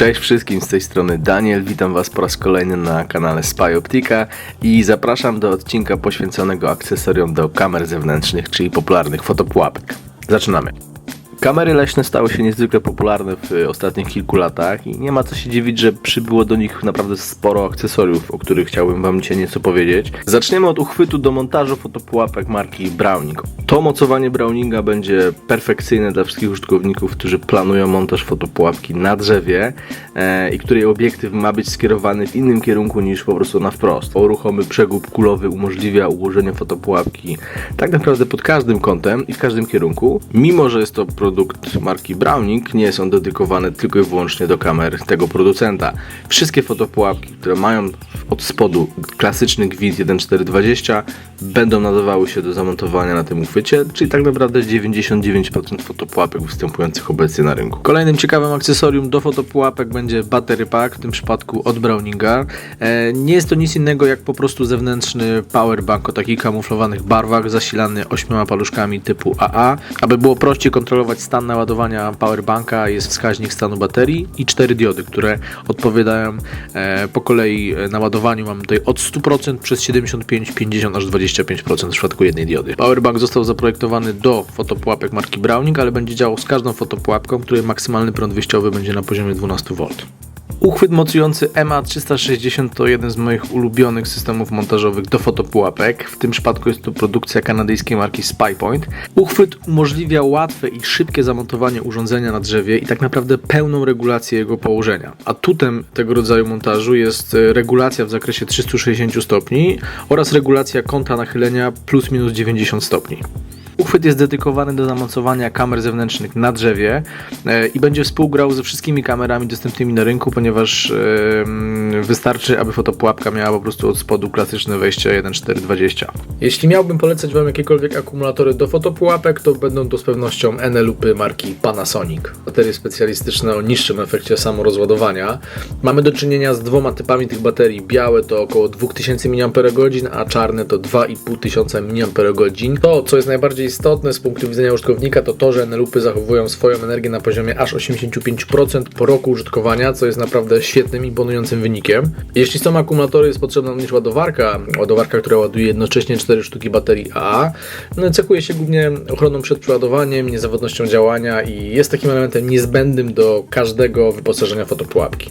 Cześć wszystkim, z tej strony Daniel, witam Was po raz kolejny na kanale Spy Optica i zapraszam do odcinka poświęconego akcesoriom do kamer zewnętrznych, czyli popularnych fotopułapek. Zaczynamy. Kamery leśne stały się niezwykle popularne w y, ostatnich kilku latach i nie ma co się dziwić, że przybyło do nich naprawdę sporo akcesoriów, o których chciałbym Wam dzisiaj nieco powiedzieć. Zaczniemy od uchwytu do montażu fotopułapek marki Browning. To mocowanie Browninga będzie perfekcyjne dla wszystkich użytkowników, którzy planują montaż fotopułapki na drzewie e, i której obiektyw ma być skierowany w innym kierunku niż po prostu na wprost. Ruchomy przegub kulowy umożliwia ułożenie fotopułapki tak naprawdę pod każdym kątem i w każdym kierunku. Mimo, że jest to produkt marki Browning, nie jest on dedykowany tylko i wyłącznie do kamer tego producenta. Wszystkie fotopułapki, które mają od spodu klasyczny gwint 1420 będą nadawały się do zamontowania na tym uchwycie, czyli tak naprawdę 99% fotopułapek występujących obecnie na rynku. Kolejnym ciekawym akcesorium do fotopułapek będzie battery pack, w tym przypadku od Browninga. E, nie jest to nic innego jak po prostu zewnętrzny powerbank o takich kamuflowanych barwach, zasilany ośmioma paluszkami typu AA. Aby było prościej kontrolować stan naładowania powerbanka, jest wskaźnik stanu baterii i cztery diody, które odpowiadają e, po kolei e, naładowaniu. Mamy tutaj od 100% przez 75, 50 aż 25% w przypadku jednej diody. Powerbank został zaprojektowany do fotopułapek marki Browning, ale będzie działał z każdą fotopułapką, której maksymalny prąd wyjściowy będzie na poziomie 12 V. Uchwyt mocujący MA360 to jeden z moich ulubionych systemów montażowych do fotopułapek. W tym przypadku jest to produkcja kanadyjskiej marki SpyPoint. Uchwyt umożliwia łatwe i szybkie zamontowanie urządzenia na drzewie i tak naprawdę pełną regulację jego położenia. Atutem tego rodzaju montażu jest e, regulacja w zakresie 360 stopni oraz regulacja kąta nachylenia plus minus 90 stopni. Uchwyt jest dedykowany do zamocowania kamer zewnętrznych na drzewie e, i będzie współgrał ze wszystkimi kamerami dostępnymi na rynku, ponieważ e, wystarczy, aby fotopułapka miała po prostu od spodu klasyczne wejście 1.4.20. Jeśli miałbym polecać Wam jakiekolwiek akumulatory do fotopułapek, to będą to z pewnością Enelupy marki Panasonic. Baterie specjalistyczne o niższym efekcie samorozładowania. Mamy do czynienia z dwoma typami tych baterii. Białe to około 2000 mAh, a czarne to 2500 mAh. To, co jest najbardziej istotne z punktu widzenia użytkownika, to to, że Enelupy zachowują swoją energię na poziomie aż 85% po roku użytkowania, co jest naprawdę świetnym, imponującym wynikiem. Jeśli są akumulatory, jest potrzebna również ładowarka, ładowarka, która ładuje jednocześnie 4 sztuki baterii AA. No, cechuje się głównie ochroną przed przeładowaniem, niezawodnością działania i jest takim elementem niezbędnym do każdego wyposażenia fotopułapki.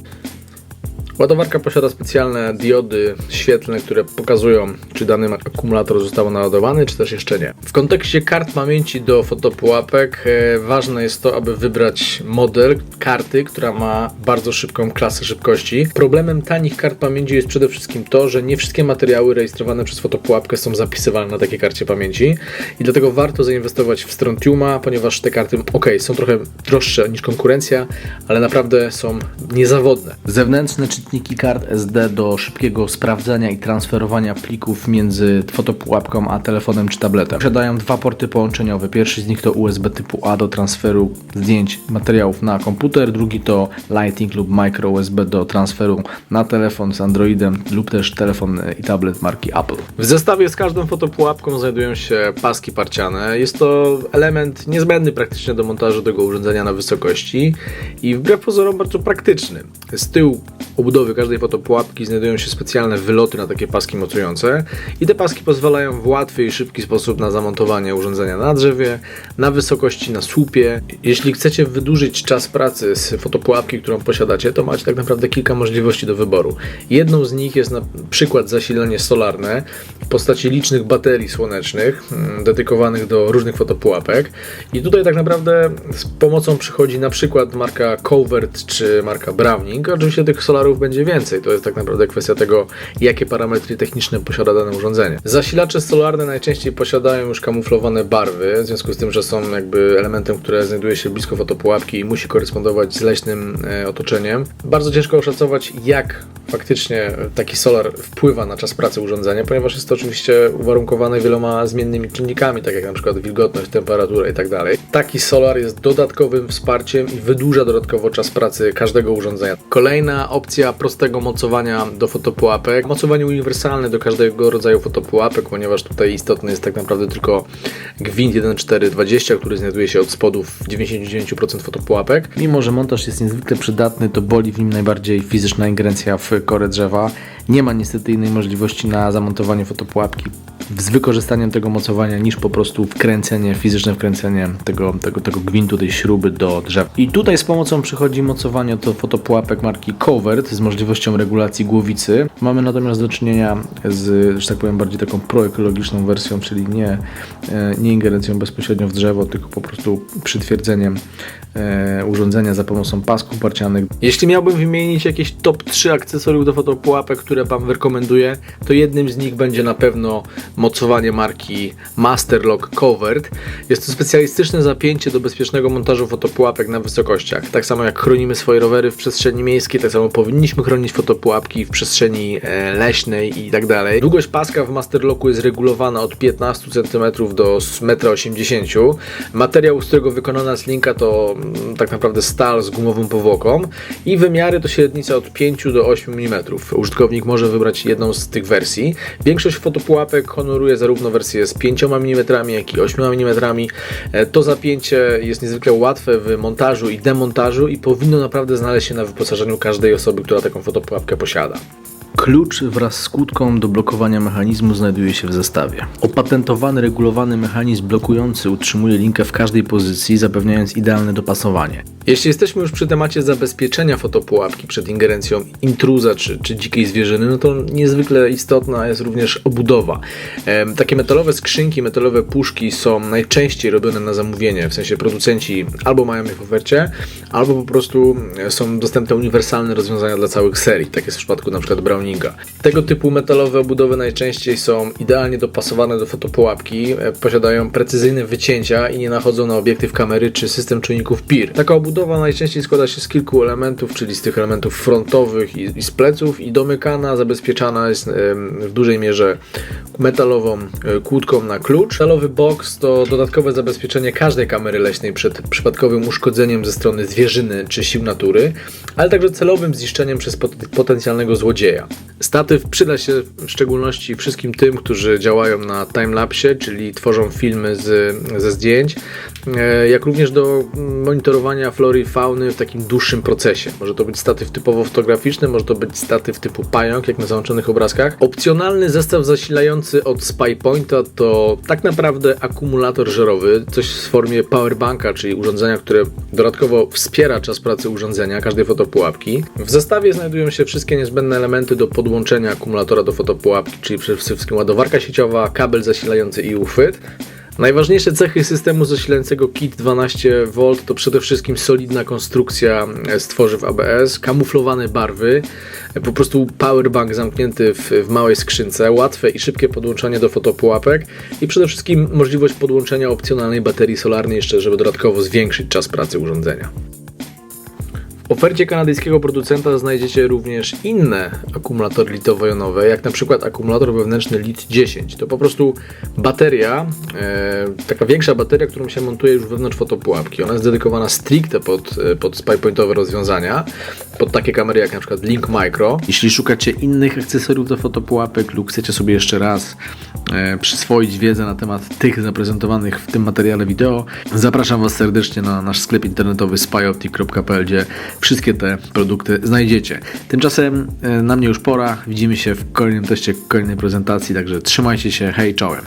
Ładowarka posiada specjalne diody świetlne, które pokazują, czy dany akumulator został naładowany, czy też jeszcze nie. W kontekście kart pamięci do fotopułapek e, ważne jest to, aby wybrać model karty, która ma bardzo szybką klasę szybkości. Problemem tanich kart pamięci jest przede wszystkim to, że nie wszystkie materiały rejestrowane przez fotopułapkę są zapisywalne na takiej karcie pamięci i dlatego warto zainwestować w Strontiuma, ponieważ te karty, ok, są trochę droższe niż konkurencja, ale naprawdę są niezawodne. Zewnętrzne czytniki kart SD do szybkiego sprawdzania i transferowania plików między fotopułapką a telefonem czy tabletem. Posiadają dwa porty połączeniowe. Pierwszy z nich to USB typu A do transferu zdjęć materiałów na komputer, drugi to Lightning lub Micro USB do transferu na telefon z Androidem lub też telefon i tablet marki Apple. W zestawie z każdą fotopułapką znajdują się paski parciane. Jest to element niezbędny praktycznie do montażu tego urządzenia na wysokości i wbrew pozorom bardzo praktyczny. Z tyłu obudowy każdej fotopułapki znajdują się specjalne wyloty na takie paski mocujące i te paski pozwalają w łatwy i szybki sposób na zamontowanie urządzenia na drzewie, na wysokości, na słupie. Jeśli chcecie wydłużyć czas pracy z fotopułapki, którą posiadacie, to macie tak naprawdę kilka możliwości do wyboru. Jedną z nich jest na przykład zasilanie solarne w postaci licznych baterii słonecznych mm, dedykowanych do różnych fotopułapek i tutaj tak naprawdę z pomocą przychodzi na przykład marka Covert czy marka Browning. Oczywiście tych solarów będzie więcej. To jest tak naprawdę kwestia tego, jakie parametry techniczne posiada dane urządzenie. Zasilacze solarne najczęściej posiadają już kamuflowane barwy, w związku z tym, że są jakby elementem, które znajduje się blisko fotopułapki i musi korespondować z leśnym e, otoczeniem. Bardzo ciężko oszacować, jak faktycznie taki solar wpływa na czas pracy urządzenia, ponieważ jest to oczywiście uwarunkowane wieloma zmiennymi czynnikami, tak jak na przykład wilgotność, temperatura i tak. Taki solar jest dodatkowym wsparciem i wydłuża dodatkowo czas pracy każdego urządzenia. Kolejna opcja prostego mocowania do fotopułapek. Mocowanie uniwersalne do każdego rodzaju fotopułapek, ponieważ tutaj istotny jest tak naprawdę tylko gwint 1420, który znajduje się od spodu w 99% fotopułapek. Mimo, że montaż jest niezwykle przydatny, to boli w nim najbardziej fizyczna ingerencja w korę drzewa. Nie ma niestety innej możliwości na zamontowanie fotopułapki z wykorzystaniem tego mocowania niż po prostu wkręcenie, fizyczne wkręcenie tego, tego, tego gwintu, tej śruby do drzewa. I tutaj z pomocą przychodzi mocowanie do fotopułapek marki Covert z możliwością regulacji głowicy. Mamy natomiast do czynienia z, że tak powiem, bardziej taką proekologiczną wersją, czyli nie, e, nie ingerencją bezpośrednio w drzewo, tylko po prostu przytwierdzeniem e, urządzenia za pomocą pasków barcianych. Jeśli miałbym wymienić jakieś top 3 akcesoriów do fotopułapek, które Wam rekomenduję, to jednym z nich będzie na pewno mocowanie marki Masterlock Covert. Jest to specjalistyczne zapięcie do bezpiecznego montażu fotopułapek na wysokościach. Tak samo jak chronimy swoje rowery w przestrzeni miejskiej, tak samo powinniśmy chronić fotopułapki w przestrzeni e, leśnej i tak dalej. Długość paska w Masterlocku jest regulowana od 15 cm do 1,80 m. Materiał, z którego wykonana jest linka to mm, tak naprawdę stal z gumową powłoką i wymiary to średnica od 5 do 8 mm. Użytkownik może wybrać jedną z tych wersji. Większość fotopułapek honoruje zarówno wersję z 5 mm, jak i 8 mm. E, To zapięcie jest niezwykle łatwe w montażu i demontażu i powinno naprawdę znaleźć się na wyposażeniu każdej osoby, która taką fotopułapkę posiada. Klucz wraz z kłódką do blokowania mechanizmu znajduje się w zestawie. Opatentowany, regulowany mechanizm blokujący utrzymuje linkę w każdej pozycji, zapewniając idealne dopasowanie. Jeśli jesteśmy już przy temacie zabezpieczenia fotopułapki przed ingerencją intruza czy, czy dzikiej zwierzyny, no to niezwykle istotna jest również obudowa. Em, takie metalowe skrzynki, metalowe puszki są najczęściej robione na zamówienie, w sensie producenci albo mają je w ofercie, albo po prostu są dostępne uniwersalne rozwiązania dla całych serii. Tak jest w przypadku na przykład Browninga. Tego typu metalowe obudowy najczęściej są idealnie dopasowane do fotopułapki, e, posiadają precyzyjne wycięcia i nie nachodzą na obiektyw kamery czy system czujników PIR. Taka obudowa najczęściej składa się z kilku elementów, czyli z tych elementów frontowych i, i z pleców i domykana, zabezpieczana jest w dużej mierze metalową e, kłódką na klucz. Metalowy box to dodatkowe zabezpieczenie każdej kamery leśnej przed przypadkowym uszkodzeniem ze strony zwierzyny czy sił natury, ale także celowym zniszczeniem przez pot- potencjalnego złodzieja. Statyw przyda się w szczególności wszystkim tym, którzy działają na timelapsie, czyli tworzą filmy z, ze zdjęć, jak również do monitorowania flory i fauny w takim dłuższym procesie. Może to być statyw typowo fotograficzny, może to być statyw typu pająk, jak na załączonych obrazkach. Opcjonalny zestaw zasilający od SpyPointa to tak naprawdę akumulator żerowy, coś w formie powerbanka, czyli urządzenia, które dodatkowo wspiera czas pracy urządzenia, każdej fotopułapki. W zestawie znajdują się wszystkie niezbędne elementy do podłączenia akumulatora do fotopułapki, czyli przede wszystkim ładowarka sieciowa, kabel zasilający i uchwyt. Najważniejsze cechy systemu zasilającego kit 12V to przede wszystkim solidna konstrukcja z tworzyw ABS, kamuflowane barwy, po prostu powerbank zamknięty w, w małej skrzynce, łatwe i szybkie podłączenie do fotopułapek i przede wszystkim możliwość podłączenia opcjonalnej baterii solarnej jeszcze, żeby dodatkowo zwiększyć czas pracy urządzenia. Ofercie kanadyjskiego producenta znajdziecie również inne akumulatory litowo-jonowe, jak na przykład akumulator wewnętrzny LIT-10. To po prostu bateria, e, taka większa bateria, którą się montuje już wewnątrz fotopułapki. Ona jest dedykowana stricte pod, e, pod spypointowe rozwiązania, pod takie kamery jak na przykład Link Micro. Jeśli szukacie innych akcesoriów do fotopułapek lub chcecie sobie jeszcze raz e, przyswoić wiedzę na temat tych zaprezentowanych w tym materiale wideo, zapraszam Was serdecznie na nasz sklep internetowy spyoptic.pl, gdzie wszystkie te produkty znajdziecie. Tymczasem e, na mnie już pora. Widzimy się w kolejnym teście, kolejnej prezentacji, także trzymajcie się. Hej, czołem.